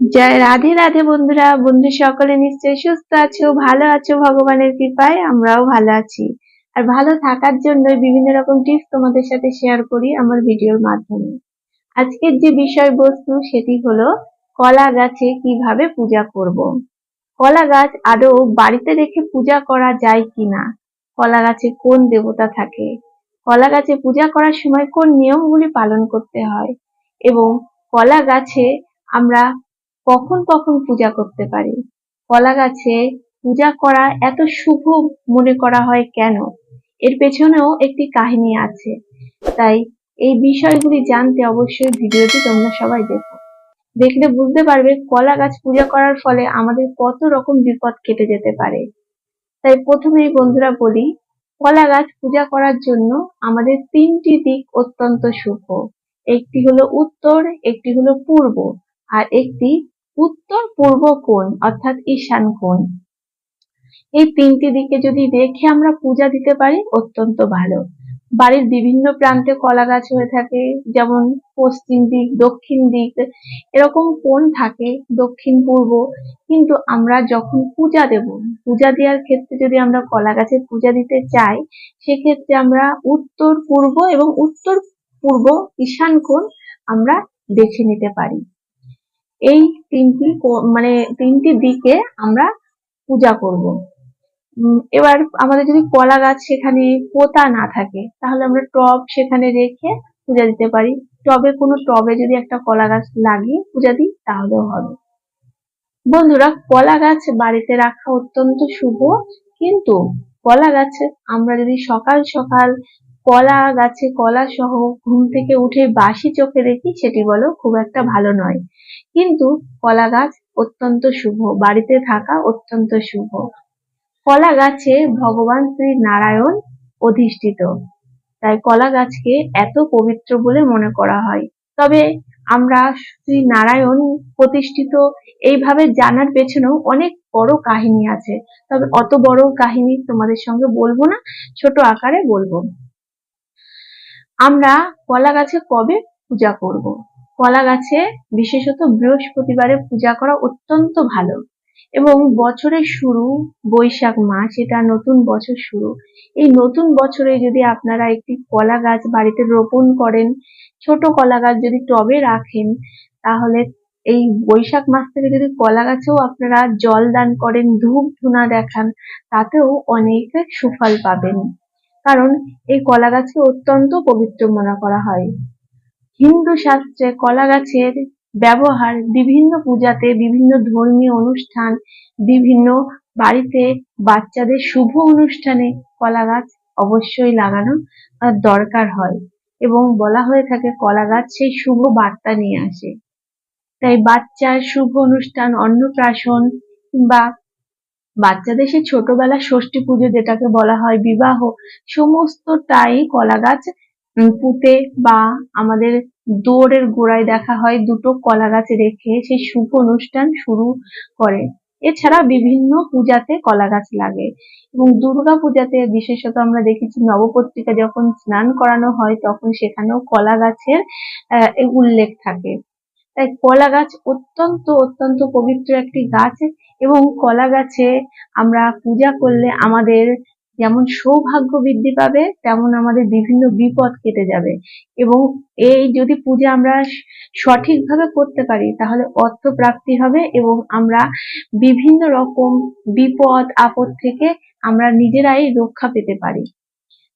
জয় রাধে রাধে বন্ধুরা, বন্ধু সকলে নিশ্চয়ই সুস্থ আছো, ভালো আছো, ভগবানের কৃপায় আমরাও ভালো আছি। আর ভালো থাকার জন্য বিভিন্ন রকম টিপস তোমাদের সাথে শেয়ার করি আমার ভিডিওর মাধ্যমে। আজকের যে বিষয়বস্তু সেটি হলো কলা গাছে কীভাবে পূজা করব। কলা গাছ আদৌ বাড়িতে রেখে পূজা করা যায় কিনা? কলা গাছে কোন দেবতা থাকে? কলা গাছে পূজা করার সময় কোন নিয়মগুলি পালন করতে হয়? এবং কলা গাছে আমরা কখন কখন পূজা করতে পারি? কলা গাছে পূজা করা এত শুভ মনে করা হয় কেন? এর পেছনেও একটি কাহিনী আছে। তাই এই বিষয়গুলি জানতে অবশ্যই ভিডিওটি তোমরা সবাই দেখো। দেখলে বুঝতে পারবে কলা গাছ পূজা করার ফলে আমাদের কত রকম বিপদ কেটে যেতে পারে। তাই প্রথমেই বন্ধুরা বলি কলা গাছ পূজা করার জন্য আমাদের তিনটি দিক অত্যন্ত শুভ। একটি হলো উত্তর, একটি হলো পূর্ব, আর একটি উত্তর, পূর্ব কোণ, অর্থাৎ ঈশান কোণ। এই তিনটি দিকে যদি রেখে আমরা পূজা দিতে পারি, অত্যন্ত ভালো। বাড়ির বিভিন্ন প্রান্তে কলা গাছ হয়ে থাকে, যেমন পশ্চিম দিক, দক্ষিণ দিক, এরকম কোণ থাকে দক্ষিণ, পূর্ব। কিন্তু আমরা যখন পূজা দেব, পূজা দেওয়ার ক্ষেত্রে যদি আমরা কলা গাছে পূজা দিতে চাই, সেক্ষেত্রে আমরা উত্তর, পূর্ব এবং উত্তর, পূর্ব, ঈশান কোণ আমরা দেখে নিতে পারি। এই তিনটি মানে তিনটি দিকে আমরা পূজা করব। এবার আমাদের যদি কলা গাছ সেখানে পোতা না থাকে, তাহলে আমরা টব সেখানে রেখে পূজা দিতে পারি। টবে কোনো টবে যদি একটা কলা গাছ লাগিয়ে পূজা দিই, তাহলেও হবে। বন্ধুরা, কলা গাছ বাড়িতে রাখা অত্যন্ত শুভ, কিন্তু কলা গাছে আমরা যদি সকাল সকাল কলা গাছে কলা সহ ঘুম থেকে উঠে বাসি চোখে দেখি, সেটি বলো খুব একটা ভালো নয়। কিন্তু কলা গাছ অত্যন্ত শুভ, বাড়িতে থাকা অত্যন্ত শুভ। কলা গাছে ভগবান শ্রী নারায়ণ অধিষ্ঠিত। তাই কলা গাছকে এত পবিত্র বলে মনে করা হয়। তবে আমরা শ্রী নারায়ণ প্রতিষ্ঠিত এইভাবে জানার পেছনেও অনেক বড় কাহিনী আছে। তবে অত বড় কাহিনী তোমাদের সঙ্গে বলব না, ছোট আকারে বলব। আমরা কলা গাছে কবে পূজা করব। কলা গাছে, বিশেষত বৃহস্পতিবারে পূজা করা অত্যন্ত ভালো। এবং বছরের শুরু, বৈশাখ মাস, এটা নতুন বছর শুরু। এই নতুন বছরে যদি আপনারা একটি কলা গাছ বাড়িতে রোপণ করেন, ছোট কলা গাছ যদি টবে রাখেন, তাহলে এই বৈশাখ মাস থেকে যদি কলা গাছেও আপনারা জল দান করেন, ধূপ ধুনা দেখান, তাতেও অনেক সুফল পাবেন। কারণ এই কলা গাছকে অত্যন্ত পবিত্র মনে করা হয়। হিন্দু শাস্ত্রে কলা গাছের ব্যবহার বিভিন্ন পূজাতে বিভিন্ন ধর্মীয় অনুষ্ঠান, বিভিন্ন বাড়িতে বাচ্চাদের শুভ অনুষ্ঠানে কলা গাছ অবশ্যই লাগানো দরকার হয় এবং বলা হয়ে থাকে কলা গাছ সেই শুভ বার্তা নিয়ে আসে। তাই বাচ্চার শুভ অনুষ্ঠান, অন্নপ্রাশন বা বাচ্চাদের সে ছোটবেলা ষষ্ঠী পুজো যেটাকে বলা হয় বিবাহ, সমস্তটাই কলা গাছ পুঁতে বা আমাদের দৌড়ের গোড়ায় দেখা হয় দুটো কলা গাছ রেখে সেই শুভ অনুষ্ঠান শুরু করে। এছাড়া বিভিন্ন পূজাতে কলা গাছ লাগে এবং দুর্গা পূজাতে বিশেষত আমরা দেখেছি নবপত্রিকা যখন স্নান করানো হয় তখন সেখানেও কলা গাছের উল্লেখ থাকে। তাই কলা গাছ অত্যন্ত অত্যন্ত পবিত্র একটি গাছ এবং কলা গাছে আমরা পূজা করলে আমাদের যেমন সৌভাগ্য বৃদ্ধি পাবে, তেমন আমাদের বিভিন্ন বিপদ কেটে যাবে। এবং এই যদি পূজা আমরা সঠিকভাবে করতে পারি, তাহলে অর্থ প্রাপ্তি হবে এবং আমরা বিভিন্ন রকম বিপদ, আপদ থেকে আমরা নিজেরাই রক্ষা পেতে পারি।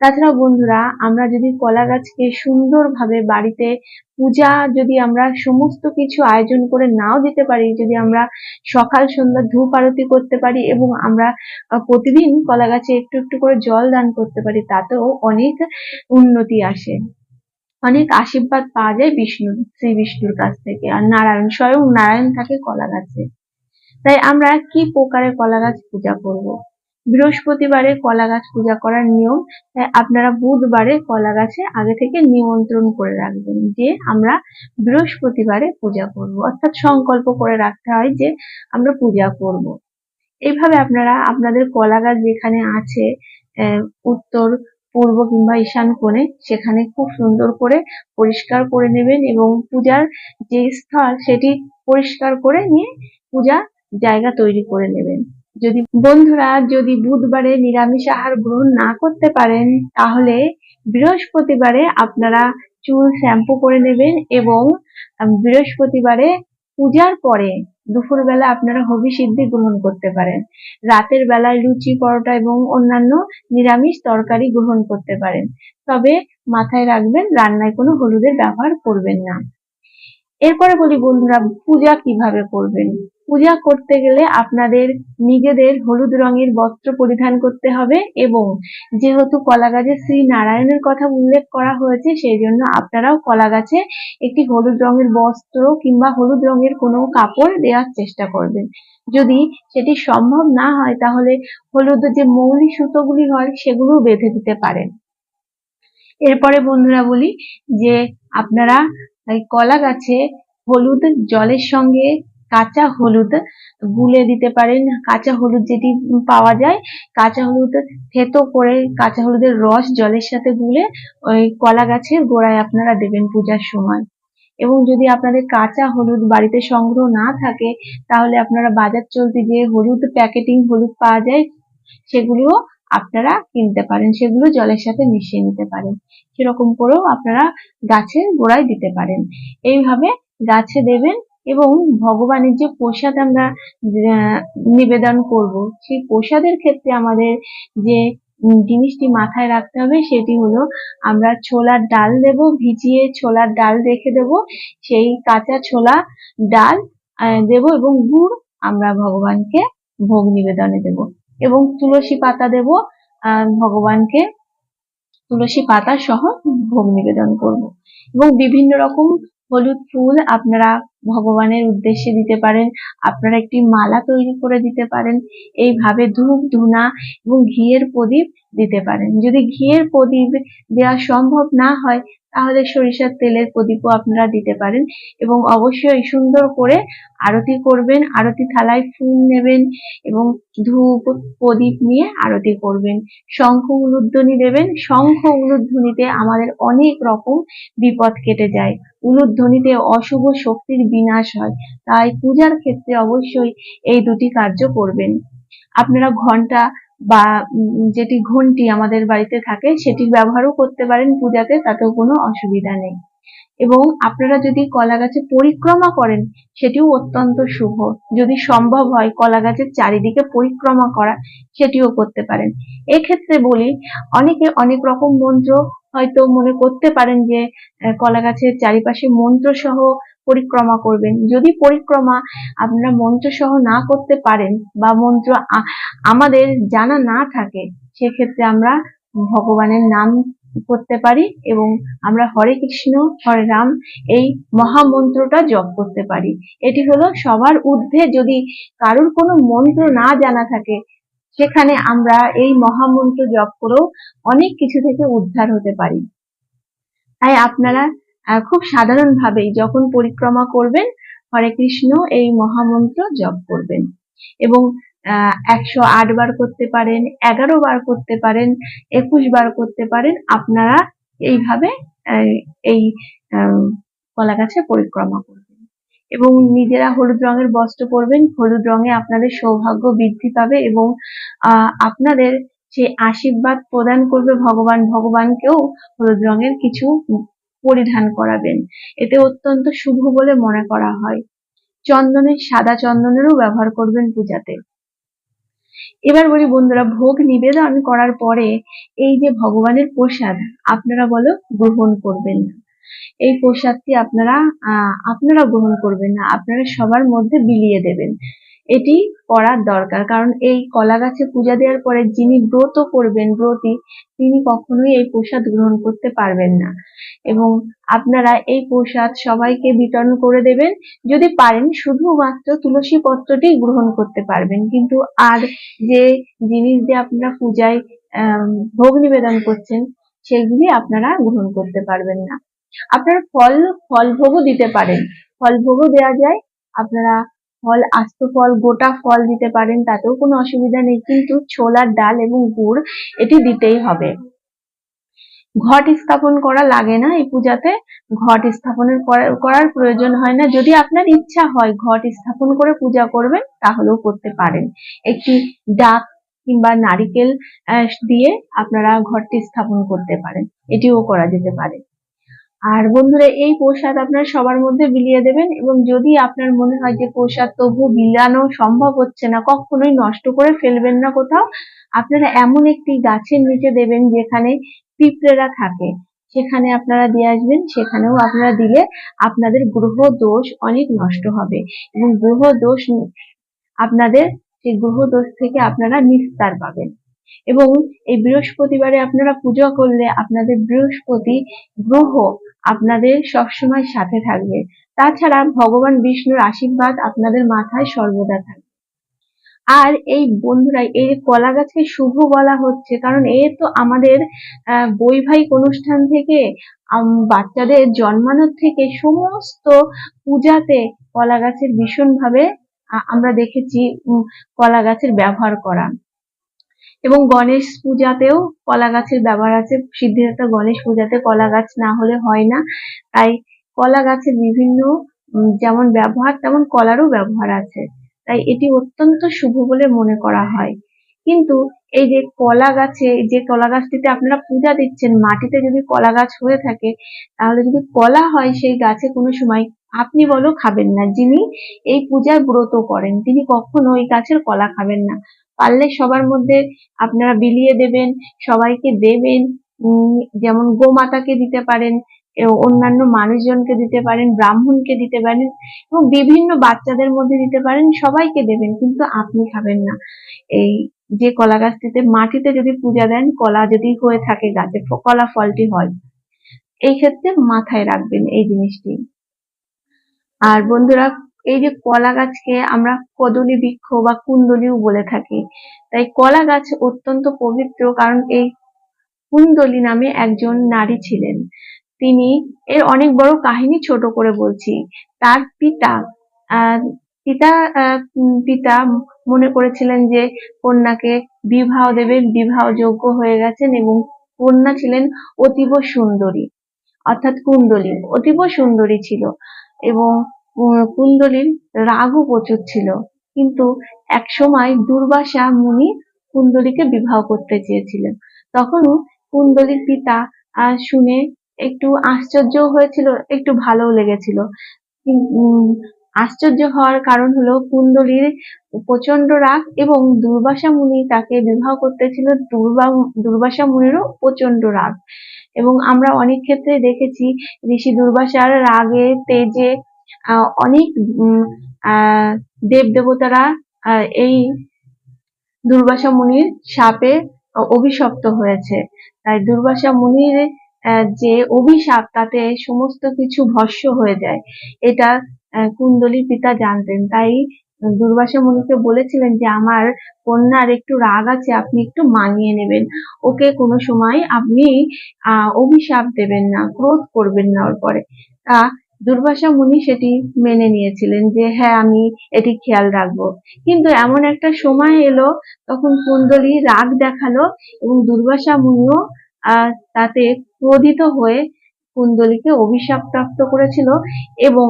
তাছাড়া বন্ধুরা, আমরা যদি কলা গাছকে সুন্দরভাবে বাড়িতে পূজা যদি আমরা সমস্ত কিছু আয়োজন করে নাও দিতে পারি, যদি আমরা সকাল, সন্ধ্যা ধূপ আরতি করতে পারি এবং আমরা প্রতিদিন কলা গাছে একটু একটু করে জল দান করতে পারি, তাতেও অনেক উন্নতি আসে। অনেক আশীর্বাদ পাওয়া যায় বিষ্ণু, শ্রী বিষ্ণুর কাছ থেকে। আর নারায়ণ, স্বয়ং নারায়ণ থাকে কলা গাছে। তাই আমরা কি প্রকারে কলা গাছ পূজা করব। বৃহস্পতিবারে কলা গাছ পূজা করার নিয়ম আপনারা বুধবারে কলা গাছে আগে থেকে নিমন্ত্রণ করে রাখবেন যে আমরা বৃহস্পতিবারে পূজা করব। অর্থাৎ সংকল্প করে রাখতে হয় যে আমরা পূজা করব। এইভাবে আপনারা আপনাদের কলা গাছ যেখানে আছে উত্তর, পূর্ব কিংবা ঈশান কোণে, সেখানে খুব সুন্দর করে পরিষ্কার করে নেবেন এবং পূজার যে স্থল, সেটি পরিষ্কার করে নিয়ে পূজা জায়গা তৈরি করে নেবেন। যদি বন্ধুরা যদি বুধবারে নিরামিষ আহার গ্রহণ না করতে পারেন, তাহলে বৃহস্পতিবারে আপনারা চুল শ্যাম্পু করে নেবেন এবং বৃহস্পতিবারে পূজার পরে দুপুরবেলা আপনারা হবি সিদ্ধি গ্রহণ করতে পারেন। রাতের বেলায় লুচি, পরোটা এবং অন্যান্য নিরামিষ তরকারি গ্রহণ করতে পারেন। তবে মাথায় রাখবেন, রান্নায় কোনো হলুদের ব্যবহার করবেন না। এরপরে বলি বন্ধুরা, পূজা কীভাবে করবেন? পূজা করতে গেলে আপনাদের নিজেদের হলুদ রঙের বস্ত্র পরিধান করতে হবে এবং যেহেতু কলা গাছে শ্রী নারায়ণের কথা উল্লেখ করা হয়েছে, সেই জন্য আপনারাও কলা গাছে একটি হলুদ রঙের বস্ত্র কিংবা হলুদ রঙের কোনো কাপড় দেওয়ার চেষ্টা করবেন। যদি সেটি সম্ভব না হয়, তাহলে হলুদ যে মৌলি সুতোগুলি হয় সেগুলো বেঁধে দিতে পারেন। এরপরে বন্ধুরা বলি যে, আপনারা কলা গাছে হলুদ জলের সঙ্গে কাঁচা হলুদ গুলে দিতে পারেন। কাঁচা হলুদ যেটি পাওয়া যায়, কাঁচা হলুদ থেতো করে কাঁচা হলুদের রস জলের সাথে গুলে ওই কলা গাছের গোড়ায় আপনারা দেবেন পূজার সময়। এবং যদি আপনাদের কাঁচা হলুদ বাড়িতে সংগ্রহ না থাকে, তাহলে আপনারা বাজার চলতে যে হলুদ প্যাকেটিং হলুদ পাওয়া যায় সেগুলিও আপনারা কিনতে পারেন। সেগুলো জলের সাথে মিশিয়ে নিতে পারেন। সেরকম করেও আপনারা গাছের গোড়ায় দিতে পারেন। এইভাবে গাছে দেবেন এবং ভগবানের যে প্রসাদ আমরা নিবেদন করব, সেই প্রসাদের ক্ষেত্রে আমাদের যে জিনিসটি মাথায় রাখতে হবে সেটি হলো আমরা ছোলার ডাল দেব, ভিজিয়ে ছোলার ডাল রেখে দেব, সেই কাঁচা ছোলা ডাল দেব এবং গুড় আমরা ভগবানকে ভোগ নিবেদনে দেব। এবং তুলসী পাতা দেব ভগবানকে তুলসী পাতা সহ ভোগ নিবেদন করব। এবং বিভিন্ন রকম হলুদ ফুল আপনারা ভগবানের উদ্দেশ্যে দিতে পারেন, আপনারা একটি মালা তৈরি করে দিতে পারেন, এইভাবে ধূপ, ধুনা এবং ঘিয়ের প্রদীপ দিতে পারেন। যদি ঘিয়ের প্রদীপ দেওয়া সম্ভব না হয় তাহলে সরিষার তেলের প্রদীপও আপনারা দিতে পারেন এবং অবশ্যই সুন্দর করে আরতি করবেন, আরতি থালায় ফুল নেবেন এবং ধূপ, প্রদীপ নিয়ে আরতি করবেন। শঙ্খ উলুধ্বনি দেবেন। শঙ্খ উলুধ্বনিতে আমাদের অনেক রকম বিপদ কেটে যায়। উলুধ্বনিতে অশুভ শক্তির বিনাশ হয়। তাই পূজার ক্ষেত্রে অবশ্যই এই দুটি কার্য করবেন। আপনারা ঘণ্টা বা যেটি ঘন্টি আমাদের বাড়িতে থাকে সেটির ব্যবহারও করতে পারেন পূজাতে, তাতেও কোনো অসুবিধা নেই। এবং আপনারা যদি কলা গাছে পরিক্রমা করেন, সেটিও অত্যন্ত শুভ। যদি সম্ভব হয় কলা গাছের চারিদিকে পরিক্রমা করা, সেটিও করতে পারেন। এক্ষেত্রে বলি, অনেকে অনেক রকম মন্ত্র হয়তো মনে করতে পারেন যে কলা গাছের চারিপাশে মন্ত্র সহ পরিক্রমা করবেন। যদি পরিক্রমা আপনারা মন্ত্র সহ না করতে পারেন বা মন্ত্র আমাদের জানা না থাকে, সেক্ষেত্রে আমরা ভগবানের নাম করতে পারি এবং আমরা হরে কৃষ্ণ, হরে রাম এই মহামন্ত্রটা জপ করতে পারি। এটি হলো সবার ঊর্ধ্বে যদি কারোর কোনো মন্ত্র না জানা থাকে, সেখানে আমরা এই মহামন্ত্র জপ করেও অনেক কিছু থেকে উদ্ধার হতে পারি। তাই আপনারা খুব সাধারণভাবেই যখন পরিক্রমা করবেন, হরে কৃষ্ণ এই মহামন্ত্র জপ করবেন। এবং একশো আট বার করতে পারেন, এগারো বার করতে পারেন, একুশ বার করতে পারেন, আপনারা এইভাবে এই কলা গাছে পরিক্রমা করবেন। এবং নিজেরা হলুদ রঙের বস্ত্র পরবেন, হলুদ রঙে আপনাদের সৌভাগ্য বৃদ্ধি পাবে এবং আপনাদের যে আশীর্বাদ প্রদান করবে ভগবান, ভগবানকেও হলুদ রঙের কিছু পরিধান করাবেন। এতে অত্যন্ত শুভ বলে মনে করা হয়। চন্দনের, সাদা চন্দনেরও ব্যবহার করবেন পূজাতে। এবার বলি বন্ধুরা, ভোগ নিবেদন করার পরে এই যে ভগবানের প্রসাদ, আপনারা বলো গ্রহণ করবেন না। এই প্রসাদটি আপনারা আপনারা গ্রহণ করবেন না, আপনারা সবার মধ্যে বিলিয়ে দেবেন। এটি করার দরকার। কারণ এই কলা গাছে পূজা দেওয়ার পরে যিনি ব্রত করবেন ব্রতী তিনি কখনোই এই প্রসাদ গ্রহণ করতে পারবেন না। এবং আপনারা এই প্রসাদ সবাইকে বিতরণ করে দেবেন। যদি পারেন শুধুমাত্র তুলসী পত্রটি গ্রহণ করতে পারবেন। কিন্তু আর যে জিনিস দিয়ে আপনারা পূজায় আহ, ভোগ নিবেদন করছেন সেগুলি আপনারা গ্রহণ করতে পারবেন না। আপনারা ফল ফল ভোগও দিতে পারেন। ফল ভোগও দেওয়া যায়। আপনারা ফল, আস্ত ফল, গোটা ফল দিতে পারেন, তাতেও কোনো অসুবিধা নেই, কিন্তু ছোলার ডাল এবং গুড় এটি দিতেই হবে। ঘট স্থাপন করা লাগে না এই পূজাতে। ঘট স্থাপনের করা- করার প্রয়োজন হয় না। যদি আপনার ইচ্ছা হয় ঘট স্থাপন করে পূজা করবেন, তাহলেও করতে পারেন। একটি ডাক কিংবা নারিকেল দিয়ে আপনারা ঘরটি স্থাপন করতে পারেন। এটিও করা যেতে পারে। আর বন্ধুরা, এই প্রসাদ আপনারা সবার মধ্যে বিলিয়ে দেবেন এবং যদি আপনার মনে হয় যে প্রসাদ তবু বিলানো সম্ভব হচ্ছে না, কখনোই নষ্ট করে ফেলবেন না কোথাও। আপনারা এমন একটি গাছের নিচে দেবেন যেখানে পিঁপড়েরা থাকে। সেখানে আপনারা দিয়ে আসবেন, সেখানেও আপনারা দিলে আপনাদের গ্রহ দোষ অনেক নষ্ট হবে এবং গ্রহ দোষ আপনাদের, সেই গ্রহ দোষ থেকে আপনারা নিস্তার পাবেন। এবং এই বৃহস্পতিবারে আপনারা পূজা করলে আপনাদের বৃহস্পতি গ্রহ আপনাদের সবসময় সাথে থাকবে। তাছাড়া ভগবান বিষ্ণুর আশীর্বাদ আপনাদের মাথায় সর্বদা থাকবে। আর এই বন্ধুরা, এই কলা গাছকে শুভ বলা হচ্ছে, কারণ এ তো আমাদের বৈবাহিক অনুষ্ঠান থেকে বাচ্চাদের জন্মানোর থেকে সমস্ত পূজাতে কলা গাছের ভীষণভাবে আমরা দেখেছি কলা গাছের ব্যবহার করা। এবং গণেশ পূজাতেও কলা গাছের ব্যবহার আছে। সিদ্ধিদাতা গণেশ পূজাতে কলা গাছ না হলে হয় না। তাই কলা গাছের বিভিন্ন যেমন ব্যবহার, তেমন কলারও ব্যবহার আছে। তাই এটি অত্যন্ত শুভ বলে মনে করা হয়। কিন্তু এই যে কলা গাছে যে কলা গাছটিতে আপনারা পূজা দিচ্ছেন, মাটিতে যদি কলা গাছ হয়ে থাকে, তাহলে যদি কলা হয় সেই গাছে কোনো সময়, আপনি বলো খাবেন না। যিনি এই পূজার ব্রত করেন, তিনি কখনো ওই গাছের কলা খাবেন না। পারলে সবার মধ্যে আপনারা বিলিয়ে দেবেন, সবাইকে দেবেন যেমন গোমাতাকে দিতে পারেন অন্যান্য মানুষজনকে দিতে পারেন, ব্রাহ্মণকে দিতে পারেন এবং বিভিন্ন বাচ্চাদের মধ্যে দিতে পারেন, সবাইকে দেবেন, কিন্তু আপনি খাবেন না। এই যে কলা গাছটিতে মাটিতে যদি পূজা দেন, কলা যদি হয়ে থাকে গাছে কলা ফলটি হয়। এই ক্ষেত্রে মাথায় রাখবেন এই জিনিসটি। আর বন্ধুরা এই যে কলা গাছকে আমরা কদলী বৃক্ষ বা কুন্দলিও বলে থাকি। তাই কলা গাছ অত্যন্ত পবিত্র কারণ এই কুন্দলী নামে একজন নারী ছিলেন। তিনি এর অনেক বড় কাহিনী ছোট করে বলছি। তার পিতা পিতা পিতা মনে করেছিলেন যে কন্যাকে বিবাহ দেবেন, বিবাহ যোগ্য হয়ে গেছেন এবং কন্যা ছিলেন অতীব সুন্দরী, অর্থাৎ কুণ্ডলী অতীব সুন্দরী ছিল। এবং কুণ্ডলীর রাগও প্রচুর ছিল। কিন্তু এক সময় দুর্বাসা মুনি কুণ্ডলীকে বিবাহ করতে চেয়েছিলেন। তখনও কুণ্ডলীর পিতা শুনে একটু আশ্চর্য হয়েছিল, একটু ভালোও লেগেছিল। আশ্চর্য হওয়ার কারণ হলো কুণ্ডলীর প্রচণ্ড রাগ এবং দুর্বাসা মুনি তাকে বিবাহ করতেছিল দুর্বা, দুর্বাসা মুনিরও প্রচণ্ড রাগ। এবং আমরা অনেক ক্ষেত্রে দেখেছি ঋষি দুর্বাসার রাগে, তেজে অনেক দেব দেবতারা এই দুর্বাসা মুনির সাপে অভিশপ্ত হয়েছে। তাই দুর্বাসা মুনির যে অভিশাপ, তাতে সমস্ত কিছু ভস্য হয়ে যায়। এটা কুণ্ডলীর পিতা জানতেন। তাই দুর্বাসা মুনিকে বলেছিলেন যে, আমার কন্যার একটু রাগ আছে, আপনি একটু মানিয়ে নেবেন। ওকে কোনো সময় আপনি অভিশাপ দেবেন না, ক্রোধ করবেন না ওর পরে। তা দুর্বাসা মুনি সেটি মেনে নিয়েছিলেন যে হ্যাঁ আমি এটি খেয়াল রাখব। কিন্তু এমন একটা সময় এলো, তখন কুণ্ডলী রাগ দেখাল এবং দুর্বাসা মুনিও তাতে ক্রোধিত হয়ে কুণ্ডলীকে অভিশাপ প্রাপ্ত করেছিল এবং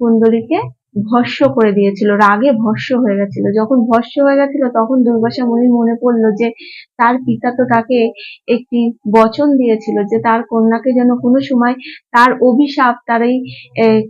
কুণ্ডলীকে ভস্য করে দিয়েছিল, রাগে ভস্য হয়ে গেছিল। যখন ভস্য হয়ে গেছিল, তখন দুর্বাসা মুনির মনে পড়ল যে তার পিতা তো তাকে একটি বচন দিয়েছিল যে তার কন্যাকে যেন কোনো সময় তার অভিশাপ, তার এই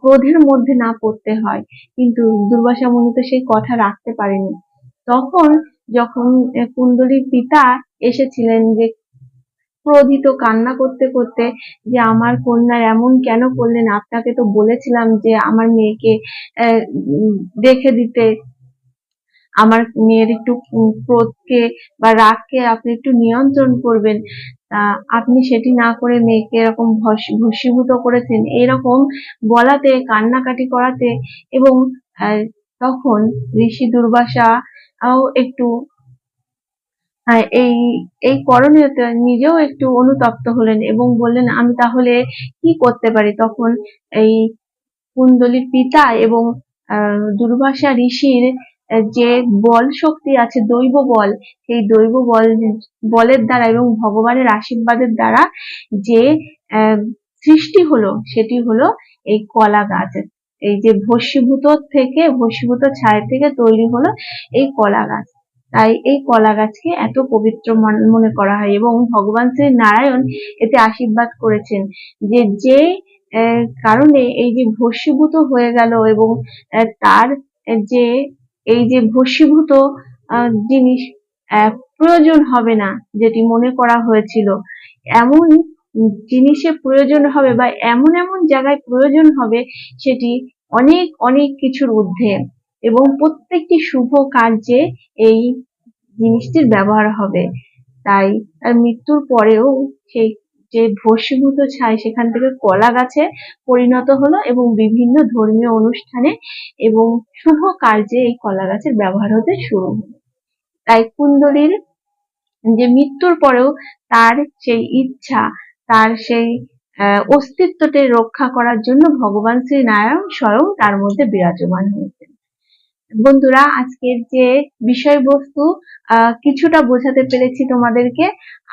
ক্রোধের মধ্যে না পড়তে হয়। কিন্তু দুর্বাসা মুনি তো সেই কথা রাখতে পারেনি। তখন যখন কুণ্ডলীর পিতা এসেছিলেন যে ক্রোধিত কান্না করতে করতে যে আমার কন্যার এমন কেন করলেন? আপনাকে তো বলেছিলাম যে আমার মেয়েকে দেখে দিতে। আমার মেয়ের একটু ক্রোধকে বা রাগকে আপনি একটু নিয়ন্ত্রণ করবেন। আপনি সেটি না করে মেয়েকে এরকম ভস- ভস্মীভূত করেছেন। এরকম বলাতে, কান্নাকাটি করাতে এবং তখন ঋষি দুর্বাসা একটু এই এই করণীয়তে নিজেও একটু অনুতপ্ত হলেন এবং বললেন, আমি তাহলে কি করতে পারি? তখন এই কুণ্ডলীর পিতা এবং দুর্বাসা ঋষির যে বল শক্তি আছে, দৈব বল, সেই দৈব বল, বলের দ্বারা এবং ভগবানের আশীর্বাদের দ্বারা যে সৃষ্টি হলো, সেটি হলো এই কলা গাছ। এই যে ভস্মীভূত থেকে, ভস্মীভূত ছায় থেকে তৈরি হলো এই কলা গাছ। তাই এই কলা গাছকে এত পবিত্র মন- করা হয় এবং ভগবান শ্রী নারায়ণ এতে আশীর্বাদ করেছেন যে যে কারণে এই যে ভস্মীভূত হয়ে গেল এবং তার যে, এই যে ভস্মীভূত জিনিস প্রয়োজন হবে না যেটি মনে করা হয়েছিল। এমন জিনিসে প্রয়োজন হবে বা এমন এমন জায়গায় প্রয়োজন হবে সেটি অনেক অনেক কিছুর ঊর্ধ্বে। এবং প্রত্যেকটি শুভ কার্যে এই জিনিসটির ব্যবহার হবে। তাই তার মৃত্যুর পরেও সেই যে ভস্মীভূত ছাই সেখান থেকে কলা গাছে পরিণত হলো এবং বিভিন্ন ধর্মীয় অনুষ্ঠানে এবং শুভ কার্যে এই কলা গাছের ব্যবহার হতে শুরু হলো। তাই কুণ্ডলীর যে মৃত্যুর পরেও তার সেই ইচ্ছা তার সেই আহ, অস্তিত্বকে রক্ষা করার জন্য ভগবান শ্রী নারায়ণ স্বয়ং তার মধ্যে বিরাজমান হয়েছেন। বন্ধুরা, আজকের যে বিষয়বস্তু কিছুটা বোঝাতে পেরেছি তোমাদেরকে।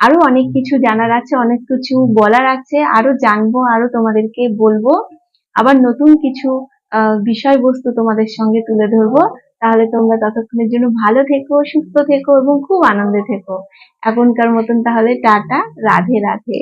আরও অনেক কিছু জানার আছে, অনেক কিছু বলার আছে, আরও জানব, আরও তোমাদেরকে বলব। আবার নতুন কিছু বিষয়বস্তু তোমাদের সঙ্গে তুলে ধরবো। তাহলে তোমরা ততক্ষণের জন্য ভালো থেকো, সুস্থ থেকো এবং খুব আনন্দে থেকো। এখনকার মতন তাহলে টাটা, রাধে রাধে।